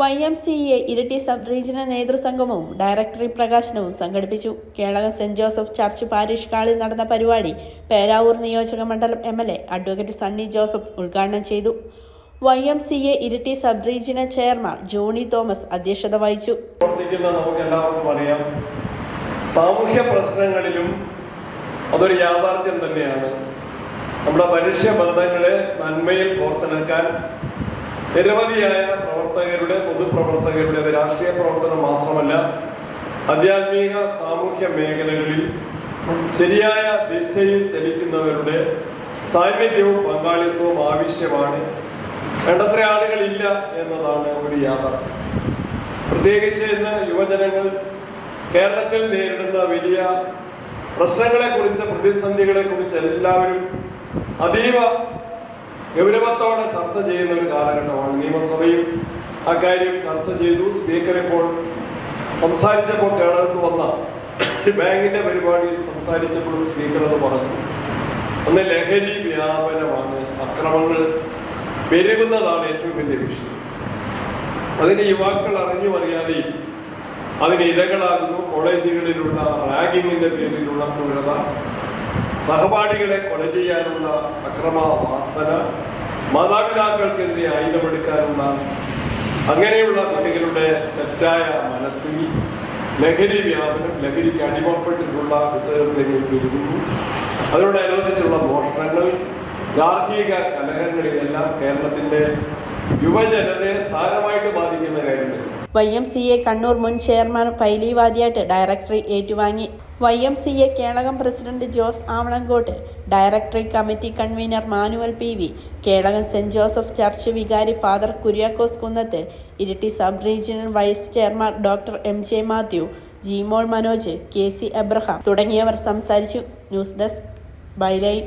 Y M C A Iritty sub regional നേതൃസംഗമവും directory പ്രകാശനവും സംഘടിപ്പിച്ചു. Kelaka saint Joseph church parish ഹാളിൽ നടന്ന പരിപാടി പേരാവൂർ നിയോജക മണ്ഡലം M L A advocate Sunny Joseph ഉദ്ഘാടനം ചെയ്തു. Y M C A Iritty sub regional chairman Johny Thomas അധ്യക്ഷത വഹിച്ചു. സാമൂഹ്യ പ്രശ്നങ്ങളിലും അതൊരു യാഥാർത്ഥ്യം തന്നെയാണ്. നമ്മുടെ മനുഷ്യ ബന്ധങ്ങളെ നന്മയിൽ കോർത്തെടുക്കാൻ നിരവധിയായ പ്രവർത്തകരുടെ പൊതുപ്രവർത്തകരുടെ രാഷ്ട്രീയ പ്രവർത്തനം മാത്രമല്ല ആധ്യാത്മിക സാമൂഹ്യ മേഖലകളിൽ ശരിയായ ദിശയിൽ ചലിക്കുന്നവരുടെ സാന്നിധ്യവും പങ്കാളിത്തവും ആവശ്യമാണ്. വേണ്ടത്ര ആളുകളില്ല എന്നതാണ് ഒരു യാഥാർത്ഥ്യം. പ്രത്യേകിച്ച് ഇന്ന് യുവജനങ്ങൾ കേരളത്തിൽ നേരിടുന്ന വലിയ പ്രശ്നങ്ങളെ കുറിച്ച് പ്രതിസന്ധികളെ കുറിച്ച് എല്ലാവരും അതീവ ഗൗരവത്തോടെ ചർച്ച ചെയ്യുന്ന ഒരു കാലഘട്ടമാണ് നിയമസഭയിൽ അക്കാര്യം ചർച്ച ചെയ്തു. സ്പീക്കർ ഇപ്പോൾ സംസാരിച്ചപ്പോൾ കേടകത്ത് വന്ന ബാങ്കിന്റെ പരിപാടിയിൽ സംസാരിച്ചപ്പോഴും സ്പീക്കർ അത് പറഞ്ഞു. അന്ന് ലഹരി വ്യാപനമാണ് അക്രമങ്ങൾ പെരുകുന്നതാണ് ഏറ്റവും വലിയ വിഷയം. അതിന് യുവാക്കൾ അറിഞ്ഞു അറിയാതെയും അതിന് ഇരകളാകുന്നു. കോളേജുകളിലുള്ള റാഗിങ്ങിന്റെ പേരിലുള്ള ക്രൂരത സഹപാഠികളെ കൊല ചെയ്യാനുള്ള അക്രമ വാസന മാതാപിതാക്കൾക്കെതിരെ ആയുധമെടുക്കാനുള്ള അങ്ങനെയുള്ള കുട്ടികളുടെ തെറ്റായ മനസ്ഥിതി ലഹരി വ്യാപനം ലഹരിക്ക് അടിമപ്പെട്ടിട്ടുള്ള കുറ്റകൃത്യങ്ങൾ പെരുകുന്നു അതിനോടനുബന്ധിച്ചുള്ള മോഷണങ്ങൾ ഗാർഹിക കലഹങ്ങളിലെല്ലാം കേരളത്തിന്റെ യുവജനതയെ സാരമായിട്ട് ബാധിക്കുന്ന കാര്യങ്ങൾ Y M C A Kannur മുൻ ചെയർമാൻ ഫൈലി വാദിയാട്ട് ഡയറക്ടറി ഏറ്റുവാങ്ങി. Y M C A Kelakam president Jose Avanangottu directory committee convener Manuel P V Kelakam saint Joseph church വികാരി father Kuriakose Kunnath Iritty sub regional vice chairman doctor M J Mathew Jimol Manoj K C Abraham തുടങ്ങിയവർ സംസാരിച്ചു. News desk byline.